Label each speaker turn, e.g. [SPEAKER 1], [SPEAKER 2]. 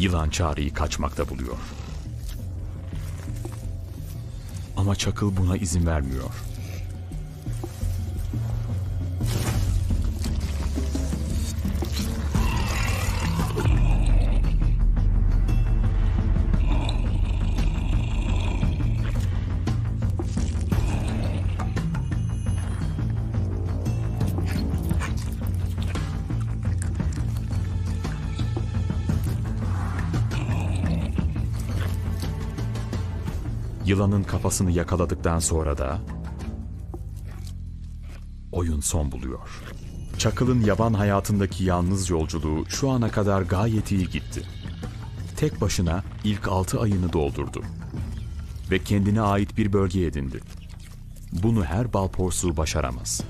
[SPEAKER 1] Yılan çareyi kaçmakta buluyor. Ama Çakıl buna izin vermiyor. Yılanın kafasını yakaladıktan sonra da oyun son buluyor. Çakıl'ın yaban hayatındaki yalnız yolculuğu şu ana kadar gayet iyi gitti. Tek başına ilk altı ayını doldurdu. Ve kendine ait bir bölge edindi. Bunu her bal porsuğu başaramaz.